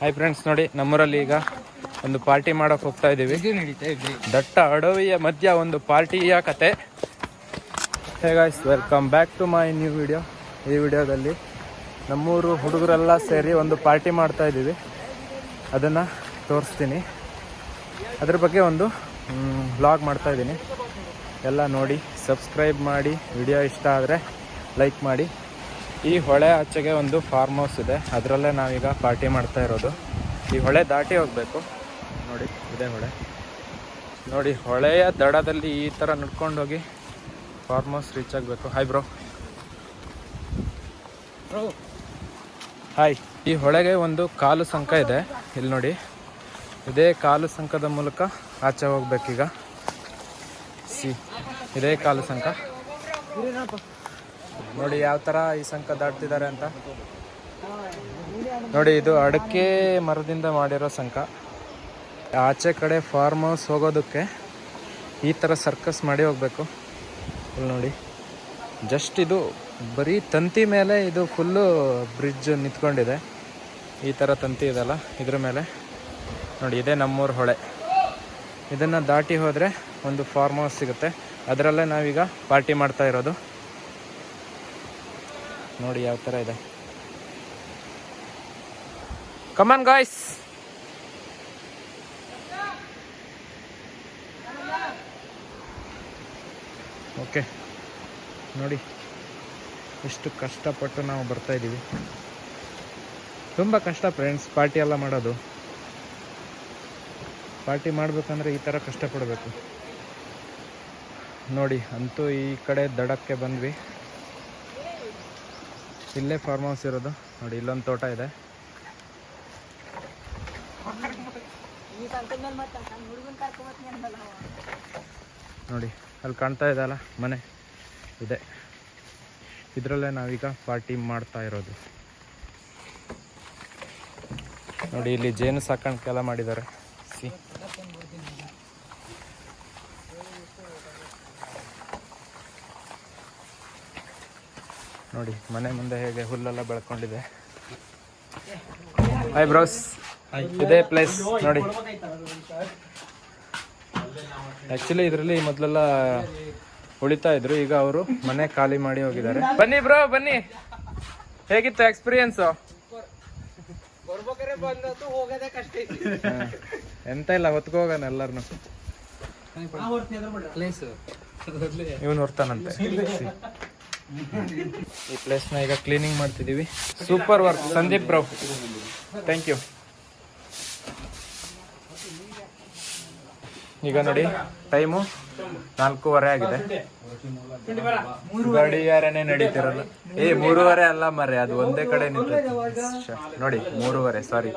Hi friends ನೋಡಿ ನಮ್ಮೂರಲ್ಲಿ ಈಗ ಒಂದು ಪಾರ್ಟಿ ಮಾಡೋಕೆ ಹೋಗ್ತಾ ಇದ್ದೀವಿ ದಟ್ಟ ಅಡವಿಯ ಮಧ್ಯ ಒಂದು ಪಾರ್ಟಿಯ ಕತೆ. Hey guys welcome back to my new video ಈ ವಿಡಿಯೋದಲ್ಲಿ ನಮ್ಮೂರು ಹುಡುಗರೆಲ್ಲ ಸೇರಿ ಒಂದು ಪಾರ್ಟಿ ಮಾಡ್ತಾ ಇದ್ದೀವಿ. ಅದನ್ನು ತೋರಿಸ್ತೀನಿ. ಅದ್ರ ಬಗ್ಗೆ ಒಂದು ವ್ಲಾಗ್ ಮಾಡ್ತಾ ಇದ್ದೀನಿ. ಎಲ್ಲ ನೋಡಿ ಸಬ್ಸ್ಕ್ರೈಬ್ ಮಾಡಿ ವಿಡಿಯೋ ಇಷ್ಟ ಆದರೆ ಲೈಕ್ ಮಾಡಿ. ಈ ಹೊಳೆ ಆಚೆಗೆ ಒಂದು ಫಾರ್ಮ್ ಹೌಸ್ ಇದೆ. ಅದರಲ್ಲೇ ನಾವೀಗ ಪಾರ್ಟಿ ಮಾಡ್ತಾ ಇರೋದು. ಈ ಹೊಳೆ ದಾಟಿ ಹೋಗಬೇಕು. ನೋಡಿ ಇದೇ ಹೊಳೆ. ನೋಡಿ ಹೊಳೆಯ ದಡದಲ್ಲಿ ಈ ಥರ ನಡ್ಕೊಂಡು ಹೋಗಿ ಫಾರ್ಮ್ ಹೌಸ್ ರೀಚ್ ಆಗಬೇಕು. ಹಾಯ್ ಬ್ರೋ ಹಾಯ್ ಈ ಹೊಳೆಗೆ ಒಂದು ಕಾಲು ಸಂಕ ಇದೆ. ಇಲ್ಲಿ ನೋಡಿ. ಇದೇ ಕಾಲು ಸಂಕದ ಮೂಲಕ ಆಚೆ ಹೋಗ್ಬೇಕೀಗ. ಸಿ ಇದೇ ಕಾಲು ಸಂಕ. ನೋಡಿ ಯಾವ ಥರ ಈ ಸಂಕ ದಾಟ್ತಿದ್ದಾರೆ ಅಂತ. ನೋಡಿ ಇದು ಅಡಕೆ ಮರದಿಂದ ಮಾಡಿರೋ ಸಂಕ. ಆಚೆ ಕಡೆ ಫಾರ್ಮ್ ಹೌಸ್ ಹೋಗೋದಕ್ಕೆ ಈ ಥರ ಸರ್ಕಸ್ ಮಾಡಿ ಹೋಗಬೇಕು. ಇಲ್ಲಿ ನೋಡಿ. ಜಸ್ಟ್ ಇದು ಬರೀ ತಂತಿ ಮೇಲೆ ಇದು ಫುಲ್ಲು ಬ್ರಿಡ್ಜ್ ನಿಂತ್ಕೊಂಡಿದೆ. ಈ ಥರ ತಂತಿ ಇದೆಲ್ಲ ಇದ್ರ ಮೇಲೆ. ನೋಡಿ, ಇದೇ ನಮ್ಮೂರು ಹೊಳೆ. ಇದನ್ನು ದಾಟಿ ಹೋದರೆ ಒಂದು ಫಾರ್ಮ್ ಹೌಸ್ ಸಿಗುತ್ತೆ. ಅದರಲ್ಲೇ ನಾವೀಗ ಪಾರ್ಟಿ ಮಾಡ್ತಾ ಇರೋದು. ನೋಡಿ ಯಾವ ಥರ ಇದೆ. ಕಮನ್ ಗಾಯ್ಸ್ ಓಕೆ ನೋಡಿ ಎಷ್ಟು ಕಷ್ಟಪಟ್ಟು ನಾವು ಬರ್ತಾ ಇದ್ದೀವಿ. ತುಂಬ ಕಷ್ಟ ಫ್ರೆಂಡ್ಸ್ ಪಾರ್ಟಿ ಎಲ್ಲ ಮಾಡೋದು. ಪಾರ್ಟಿ ಮಾಡಬೇಕಂದ್ರೆ ಈ ಥರ ಕಷ್ಟಪಡಬೇಕು. ನೋಡಿ, ಅಂತೂ ಈ ಕಡೆ ದಡಕ್ಕೆ ಬಂದ್ವಿ. ಇಲ್ಲೇ ಫಾರ್ಮ್ ಹೌಸ್ ಇರೋದು. ನೋಡಿ, ಇಲ್ಲೊಂದು ತೋಟ ಇದೆ. ನೋಡಿ, ಅಲ್ಲಿ ಕಾಣ್ತಾ ಇದೆ ಅಲ್ಲ, ಮನೆ ಇದೆ. ಇದರಲ್ಲೇ ನಾವೀಗ ಪಾರ್ಟಿ ಮಾಡ್ತಾ ಇರೋದು. ನೋಡಿ, ಇಲ್ಲಿ ಜೇನು ಸಾಕಾಣಿಕೆ ಎಲ್ಲ ಮಾಡಿದ್ದಾರೆ. ಸಿ. ನೋಡಿ ಮನೆ ಮುಂದೆ ಹೇಗೆ ಹುಲ್ಲೆಲ್ಲ ಬೆಳ್ಕೊಂಡಿದೆ. ಹಾಯ್ ಬ್ರೋಸ್ ಇದೇ ಪ್ಲೇಸ್ ನೋಡಿ. ಆಕ್ಚುಲಿ ಇದರಲ್ಲಿ ಮೊದಲೆಲ್ಲ ಉಳಿತಾ ಇದ್ರು ಈಗ ಅವರು ಮನೆ ಖಾಲಿ ಮಾಡಿ ಹೋಗಿದ್ದಾರೆ. ಬನ್ನಿ ಬ್ರೋ ಬನ್ನಿ. ಹೇಗಿತ್ತು ಎಕ್ಸ್ಪೀರಿಯನ್ಸು ಬರ್ಬೇಕಾರೆ ಬಂದದ್ದು ಹೋಗೋದೇ ಕಷ್ಟ ಎಂತ ಇಲ್ಲ ಹೊತ್ಕೋಗಣ ಎಲ್ಲರನ್ನು ಪ್ಲೇಸ್ ಇವನು ಹೊರ್ತಾನಂತೆ. ಈ ಪ್ಲೇಸ್ನ ಈಗ ಕ್ಲೀನಿಂಗ್ ಮಾಡ್ತಿದೀವಿ. Super work Sandeep bro thank you ಈಗ ನೋಡಿ ಟೈಮು ನಾಲ್ಕೂವರೆ ಆಗಿದೆ. ಗಡಿಯಾರನೇ ನಡೀತಿರಲ್ಲ. ಏ, ಮೂರುವರೆ ಅಲ್ಲ ಮರೆ ಅದು ಒಂದೇ ಕಡೆ ನಿಂತ ನೋಡಿ, ಮೂರುವರೆ ಸಾರಿ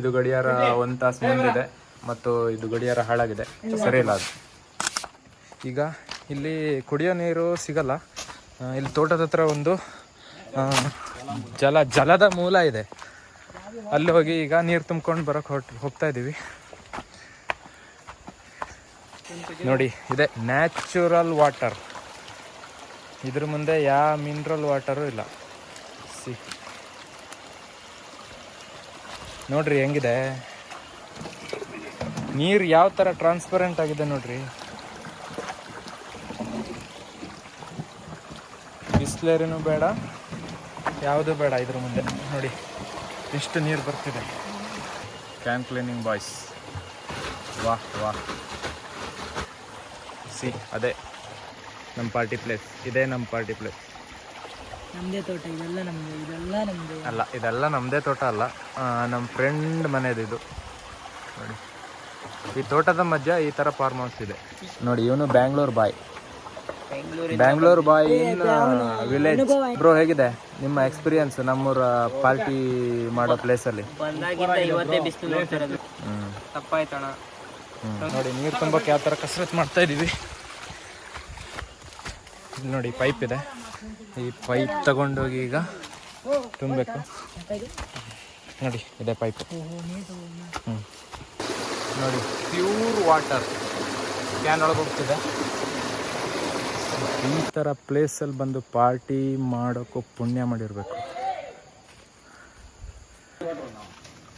ಇದು ಗಡಿಯಾರ ಒಂದ್ ತಾಸು ಮುಂದಿದೆ ಮತ್ತು ಇದು ಗಡಿಯಾರ ಹಾಳಾಗಿದೆ. ಸರಿ ಇಲ್ಲ ಅದು. ಈಗ ಇಲ್ಲಿ ಕುಡಿಯೋ ನೀರು ಸಿಗಲ್ಲ. ಇಲ್ಲಿ ತೋಟದ ಹತ್ರ ಒಂದು ಜಲ, ಜಲದ ಮೂಲ ಇದೆ. ಅಲ್ಲಿ ಹೋಗಿ ಈಗ ನೀರು ತುಂಬ್ಕೊಂಡು ಬರೋಕೆ ಹೊಟ್ ಹೋಗ್ತಾ ಇದ್ದೀವಿ ನೋಡಿ, ಇದೆ ನ್ಯಾಚುರಲ್ ವಾಟರ್ ಇದ್ರ ಮುಂದೆ ಯಾವ ಮಿನರಲ್ ವಾಟರು ಇಲ್ಲ. ಸಿ. ನೋಡ್ರಿ ಹೆಂಗಿದೆ? ನೀರು ಯಾವ ಥರ ಟ್ರಾನ್ಸ್ಪರೆಂಟ್ ಆಗಿದೆ ನೋಡ್ರಿ? ಬಿಸ್ಲೇರಿನೂ ಬೇಡ ಯಾವುದು ಬೇಡ ಇದ್ರ ಮುಂದೆ. ನೋಡಿ ಎಷ್ಟು ನೀರು ಬರ್ತಿದೆ. ಕ್ಯಾನ್ ಕ್ಲೀನಿಂಗ್ ಬಾಯ್ಸ್ ವಾಹ್ ವಾಹ್ ಸಿ ಅದೇ ನಮ್ಮ ಪಾರ್ಟಿ ಪ್ಲೇಸ್ ಇದೇ ನಮ್ಮ ಪಾರ್ಟಿ ಪ್ಲೇಸ್ ನಮ್ಮದೇ ತೋಟ ಇದೆಲ್ಲ ನಮ್ಮದು ಇದೆಲ್ಲ ನಮ್ಮದು ಅಲ್ಲ ಇದೆಲ್ಲ ನಮ್ಮದೇ ತೋಟ ಅಲ್ಲ. ನಮ್ಮ ಫ್ರೆಂಡ್ ಮನೆಯದು ಇದು. ನೋಡಿ. ಈ ತೋಟದ ಮಧ್ಯ ಈ ಥರ ಫಾರ್ಮ್ ಹೌಸ್ ಇದೆ. ನೋಡಿ ಇವನು Bangalore boy Bangalore boy in village bro ಹೇಗಿದೆ? ನಿಮ್ಮ ಎಕ್ಸ್ಪೀರಿಯನ್ಸ್ ನಮ್ಮೂರ ಪಾರ್ಟಿ ಮಾಡೋ ಪ್ಲೇಸಲ್ಲಿ ಬಂದಾಗಿಂದ ಇವತ್ತೇ ಬಿಸಿಲು ನೋಡ್ತಾ ಇರೋದು. ಹ್ಞೂ ತಪ್ಪಾಯ್ತಣ ನೋಡಿ. ನೀರು ತುಂಬಕ್ಕೆ ಯಾವ ಥರ ಕಸರತ್ ಮಾಡ್ತಾ ಇದ್ದೀವಿ ಇಲ್ಲಿ ನೋಡಿ ಪೈಪ್ ಇದೆ. ಈ ಪೈಪ್ ತಗೊಂಡೋಗಿ ಈಗ ತುಂಬಬೇಕು. ನೋಡಿ ಇದೆ ಪೈಪ್ ಹ್ಞೂ ನೋಡಿ ಪ್ಯೂರ್ ವಾಟರ್ ಕ್ಯಾನ್ ಒಳಗೆ ಹೋಗ್ತಿದೆ. ಈ ಥರ ಪ್ಲೇಸಲ್ಲಿ ಬಂದು ಪಾರ್ಟಿ ಮಾಡೋಕ್ಕೂ ಪುಣ್ಯ ಮಾಡಿರಬೇಕು.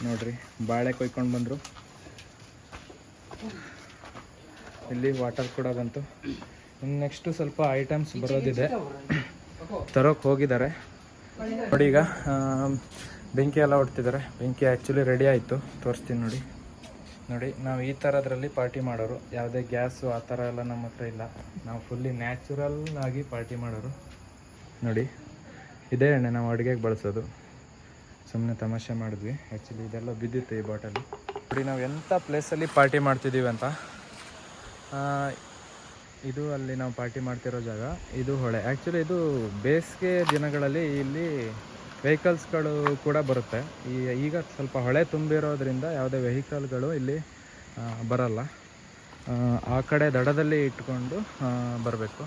ನೋಡ್ರಿ, ಬಾಳೆ ಕೊಯ್ಕೊಂಡು ಬಂದರು. ಇಲ್ಲಿ ವಾಟರ್ ಕೂಡ ಬಂತು. ಇನ್ನು ನೆಕ್ಸ್ಟು ಸ್ವಲ್ಪ ಐಟಮ್ಸ್ ಬರೋದಿದೆ. ತರೋಕೆ ಹೋಗಿದ್ದಾರೆ. ನೋಡಿ ಈಗ ಬೆಂಕಿ ಎಲ್ಲ ಹೊಡ್ತಿದ್ದಾರೆ ಬೆಂಕಿ ಆ್ಯಕ್ಚುಲಿ ರೆಡಿ ಆಯಿತು. ತೋರಿಸ್ತೀನಿ ನೋಡಿ. ನೋಡಿ, ನಾವು ಈ ಥರದ್ರಲ್ಲಿ ಪಾರ್ಟಿ ಮಾಡೋರು. ಯಾವುದೇ ಗ್ಯಾಸು, ಆ ಥರ ಎಲ್ಲ ನಮ್ಮ ಹತ್ರ ಇಲ್ಲ. ನಾವು ಫುಲ್ಲಿ ನ್ಯಾಚುರಲ್ ಆಗಿ ಪಾರ್ಟಿ ಮಾಡೋರು. ನೋಡಿ, ಇದೇ ಎಣ್ಣೆ ನಾವು ಅಡುಗೆಗೆ ಬಳಸೋದು. ಸುಮ್ಮನೆ ತಮಾಷೆ ಮಾಡಿದ್ವಿ. ಆ್ಯಕ್ಚುಲಿ ಇದೆಲ್ಲ ಬಿದ್ದಿತ್ತು ಈ ಬಾಟಲಿ ನೋಡಿ, ನಾವು ಎಂಥ ಪ್ಲೇಸಲ್ಲಿ ಪಾರ್ಟಿ ಮಾಡ್ತಿದ್ದೀವಿ ಅಂತ. ಇದು ಅಲ್ಲಿ ನಾವು ಪಾರ್ಟಿ ಮಾಡ್ತಿರೋ ಜಾಗ. ಇದು ಹೊಳೆ. ಆ್ಯಕ್ಚುಲಿ ಇದು ಬೇಸಿಗೆ ದಿನಗಳಲ್ಲಿ ಇಲ್ಲಿ ವೆಹಿಕಲ್ಸ್ಗಳು ಕೂಡ ಬರುತ್ತೆ. ಈ ಈಗ ಸ್ವಲ್ಪ ಹೊಳೆ ತುಂಬಿರೋದ್ರಿಂದ ಯಾವುದೇ ವೆಹಿಕಲ್ಗಳು ಇಲ್ಲಿ ಬರಲ್ಲ. ಆ, ಕಡೆ ದಡದಲ್ಲಿ ಇಟ್ಕೊಂಡು ಬರಬೇಕು.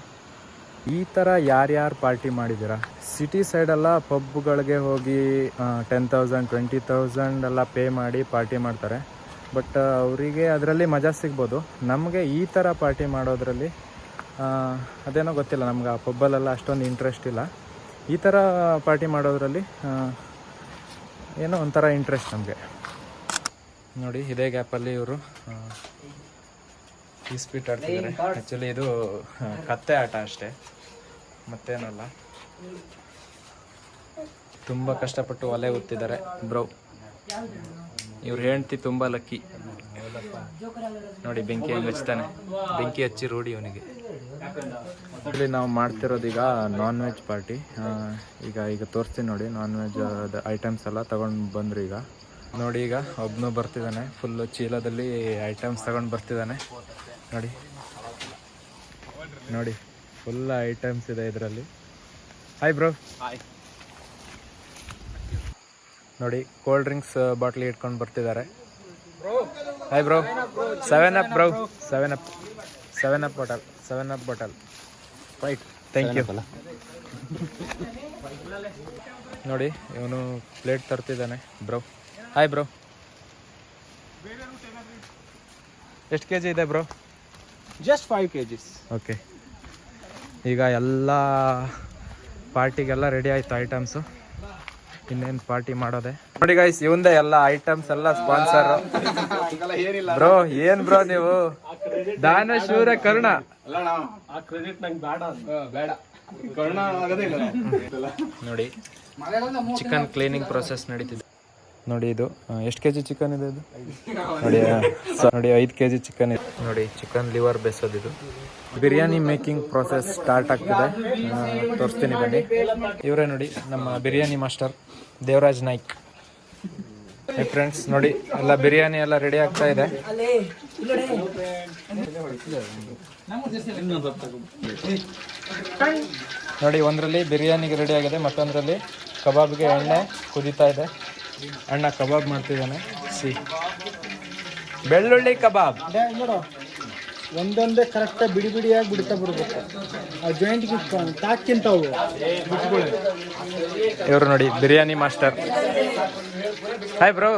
ಈ ಥರ ಯಾರ್ಯಾರು ಪಾರ್ಟಿ ಮಾಡಿದ್ದೀರಾ? ಸಿಟಿ ಸೈಡೆಲ್ಲ ಪಬ್ಗಳಿಗೆ ಹೋಗಿ ಟೆನ್ ತೌಸಂಡ್ ಟ್ವೆಂಟಿ ತೌಸಂಡ್ ಎಲ್ಲ ಪೇ ಮಾಡಿ ಪಾರ್ಟಿ ಮಾಡ್ತಾರೆ. ಬಟ್ ಅವರಿಗೆ ಅದರಲ್ಲಿ ಮಜಾ ಸಿಗ್ಬೋದು. ನಮಗೆ ಈ ಥರ ಪಾರ್ಟಿ ಮಾಡೋದರಲ್ಲಿ ಅದೇನೋ ಗೊತ್ತಿಲ್ಲ ನಮ್ಗೆ ಆ ಪಬ್ಬಲ್ಲೆಲ್ಲ ಅಷ್ಟೊಂದು ಇಂಟ್ರೆಸ್ಟ್ ಇಲ್ಲ. ಈ ಥರ ಪಾರ್ಟಿ ಮಾಡೋದ್ರಲ್ಲಿ ಏನೋ ಒಂಥರ ಇಂಟ್ರೆಸ್ಟ್ ನಮಗೆ. ನೋಡಿ, ಇದೇ ಗ್ಯಾಪಲ್ಲಿ ಇವರು ಸ್ಪೀಟ್ ಆಡ್ತಿದ್ದಾರೆ. ಆ್ಯಕ್ಚುಲಿ ಇದು ಕತ್ತೆ ಆಟ ಅಷ್ಟೇ. ಮತ್ತೇನಲ್ಲ. ತುಂಬ ಕಷ್ಟಪಟ್ಟು ಒಲೆ ಉತ್ತಿದ್ದಾರೆ ಬ್ರೋ. ಇವ್ರು ಹೆಂಡ್ತಿ ತುಂಬ ಲಕ್ಕಿ ನೋಡಿ, ಬೆಂಕಿ ಹಚ್ತಾನೆ. ಬೆಂಕಿ ಹಚ್ಚಿ ರೂಢಿ ಅವನಿಗೆ ಇಲ್ಲಿ ನಾವು ಮಾಡ್ತಿರೋದು ಈಗ ನಾನ್ ವೆಜ್ ಪಾರ್ಟಿ ಈಗ ಈಗ ತೋರಿಸ್ತೀನಿ ನೋಡಿ ನಾನ್ ವೆಜ್ ಐಟಮ್ಸ್ ಎಲ್ಲ ತಗೊಂಡು ಬಂದ್ರು ಈಗ. ನೋಡಿ ಈಗ ಒಬ್ಬನು ಬರ್ತಿದ್ದಾನೆ ಫುಲ್ಲು ಚೀಲದಲ್ಲಿ ಐಟಮ್ಸ್ ತಗೊಂಡು ಬರ್ತಿದ್ದಾನೆ ನೋಡಿ. ನೋಡಿ ಫುಲ್ ಐಟಮ್ಸ್ ಇದೆ ಇದರಲ್ಲಿ. ಹಾಯ್ ಬ್ರೋ ನೋಡಿ ಕೋಲ್ಡ್ ಡ್ರಿಂಕ್ಸ್ ಬಾಟ್ಲಿ ಇಟ್ಕೊಂಡು ಬರ್ತಿದ್ದಾರೆ hi bro seven up bro seven up seven up bottle seven up bottle right thank you ನೋಡಿ ಇವನು ಪ್ಲೇಟ್ ತರ್ತಿದ್ದಾನೆ. ಬ್ರೋ ಹಾಯ್ ಬ್ರೋ ಎಷ್ಟು ಕೆ ಜಿ ಇದೆ bro just five K Gs okay ಈಗ ಎಲ್ಲ ಪಾರ್ಟಿಗೆಲ್ಲ ರೆಡಿ ಆಯಿತು ಐಟಮ್ಸು ಇನ್ನೇನು ಪಾರ್ಟಿ ಮಾಡೋದೆ? ನೋಡಿ ಗೈಸ್ ಇವಂದೇ ಎಲ್ಲ ಐಟಮ್ಸ್ ಎಲ್ಲ ಸ್ಪಾನ್ಸರ್ ಬ್ರೋ ಏನು ಬ್ರೋ ನೀವು? ದಾನ ಶೂರ ಕರ್ಣ ಆ ಕ್ರೆಡಿಟ್ ನಂಗೆ ಬೇಡ ಬೇಡ. ಕರ್ಣ ಆಗದೇ ಇಲ್ಲ ನೋಡಿ ಚಿಕನ್ ಕ್ಲೀನಿಂಗ್ ಪ್ರೊಸೆಸ್ ನಡೀತಿದೆ. ನೋಡಿ ಇದು ಎಷ್ಟು ಕೆ ಜಿ ಚಿಕನ್ ಇದೆ? ಇದು ನೋಡಿ ನೋಡಿ ಐದು ಕೆ ಜಿ ಚಿಕನ್ ಇದೆ. ನೋಡಿ ಚಿಕನ್ ಲಿವರ್ ಬೇಸೋದು ಇದು. ಬಿರಿಯಾನಿ ಮೇಕಿಂಗ್ ಪ್ರೊಸೆಸ್ ಸ್ಟಾರ್ಟ್ ಆಗ್ತಿದೆ. ತೋರಿಸ್ತೀನಿ ಬನ್ನಿ. ಇವರೇ ನೋಡಿ ನಮ್ಮ ಬಿರಿಯಾನಿ ಮಾಸ್ಟರ್ ದೇವರಾಜ್ ನಾಯ್ಕ್. ಫ್ರೆಂಡ್ಸ್ ನೋಡಿ, ಎಲ್ಲ ಬಿರಿಯಾನಿ ಎಲ್ಲ ರೆಡಿ ಆಗ್ತಾ ಇದೆ. ನೋಡಿ, ಒಂದರಲ್ಲಿ ಬಿರಿಯಾನಿಗೆ ರೆಡಿ ಆಗಿದೆ, ಮತ್ತೊಂದರಲ್ಲಿ ಕಬಾಬ್ಗೆ ಎಣ್ಣೆ ಕುದೀತಾ ಇದೆ. ಅಣ್ಣ ಕಬಾಬ್ ಮಾಡ್ತಿದ್ದಾನೆ. ಸಿ. ಬೆಳ್ಳುಳ್ಳಿ ಕಬಾಬ್. ಒಂದೊಂದೇ ಕರೆಕ್ಟಾಗಿ ಬಿಡಿ ಬಿಡಿಯಾಗಿ ಬಿಡ್ತಾ ಬಿಡ್ಬೇಕು. ಆ ಜಾಯಿಂಟ್ ತಾಕ್ಕಿಂತ ತಾಕ್ಕಿಂತವು ಬಿಟ್ಕೊಳ್ಳಿ. ಇವರು ನೋಡಿ ಬಿರಿಯಾನಿ ಮಾಸ್ಟರ್. ಹಾಯ್ ಬ್ರೋ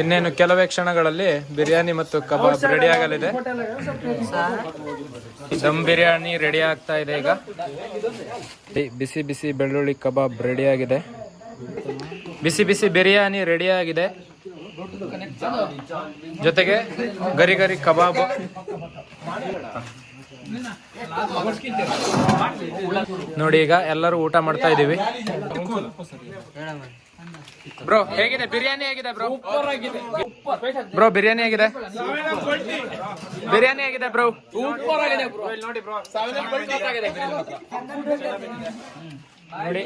ಇನ್ನೇನು ಕೆಲವೇ ಕ್ಷಣಗಳಲ್ಲಿ ಬಿರಿಯಾನಿ ಮತ್ತು ಕಬಾಬ್ ರೆಡಿ ಆಗಲಿದೆ. ದಮ್ ಬಿರಿಯಾನಿ ರೆಡಿ ಆಗ್ತಾ ಇದೆ ಈಗ. ಬಿಸಿ ಬಿಸಿ ಬೆಳ್ಳುಳ್ಳಿ ಕಬಾಬ್ ರೆಡಿ ಆಗಿದೆ. ಬಿಸಿ ಬಿಸಿ ಬಿರಿಯಾನಿ ರೆಡಿ ಆಗಿದೆ. ಜೊತೆಗೆ ಗರಿ ಗರಿ ಕಬಾಬ್. ನೋಡಿ ಈಗ ಎಲ್ಲರೂ ಊಟ ಮಾಡ್ತಾ ಇದೀವಿ ಬ್ರೋ, ಹೇಗಿದೆ? ಬಿರಿಯಾನಿ ಹೇಗಿದೆ ಬ್ರೋ? ಬ್ರೋ, ಬಿರಿಯಾನಿ ಆಗಿದೆ ಬಿರಿಯಾನಿ ಆಗಿದೆ ಬ್ರೋ? ನೋಡಿ ನೋಡಿ.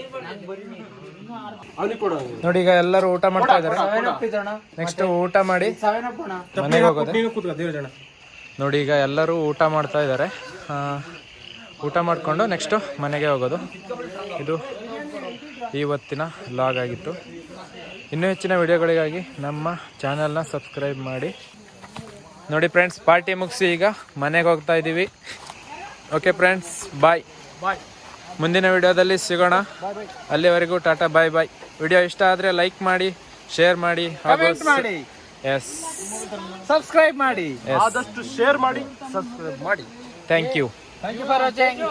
ಈಗ ಎಲ್ಲರೂ ಊಟ ಮಾಡ್ತಾ ಇದ್ದಾರೆ. ನೆಕ್ಸ್ಟ್ ಊಟ ಮಾಡಿ. ಮನೆಗೆ ಹೋಗೋದು. ನೋಡಿ ಈಗ ಎಲ್ಲರೂ ಊಟ ಮಾಡ್ತಾ ಇದ್ದಾರೆ. ಊಟ ಮಾಡಿಕೊಂಡು ನೆಕ್ಸ್ಟು ಮನೆಗೆ ಹೋಗೋದು. ಇದು ಇವತ್ತಿನ ಲಾಗ್ ಆಗಿತ್ತು. ಇನ್ನೂ ಹೆಚ್ಚಿನ ವಿಡಿಯೋಗಳಿಗಾಗಿ ನಮ್ಮ ಚಾನಲ್ನ ಸಬ್ಸ್ಕ್ರೈಬ್ ಮಾಡಿ. ನೋಡಿ ಫ್ರೆಂಡ್ಸ್ ಪಾರ್ಟಿ ಮುಗಿಸಿ ಈಗ ಮನೆಗೆ ಹೋಗ್ತಾ ಇದ್ದೀವಿ ಓಕೆ ಫ್ರೆಂಡ್ಸ್ ಬಾಯ್ ಬಾಯ್ ಮುಂದಿನ ವಿಡಿಯೋದಲ್ಲಿ ಸಿಗೋಣ. ಅಲ್ಲಿವರೆಗೂ ಟಾಟಾ ಬಾಯ್ ಬಾಯ್. ವಿಡಿಯೋ ಇಷ್ಟ ಆದರೆ ಲೈಕ್ ಮಾಡಿ ಶೇರ್ ಮಾಡಿ ಹಾಗೂ ಮಾಡಿ. ಎಸ್ ಸಬ್ಸ್ಕ್ರೈಬ್ ಮಾಡಿ. ಆದಷ್ಟು ಶೇರ್ ಮಾಡಿ ಸಬ್ಸ್ಕ್ರೈಬ್ ಮಾಡಿ. Thank you thank you for watching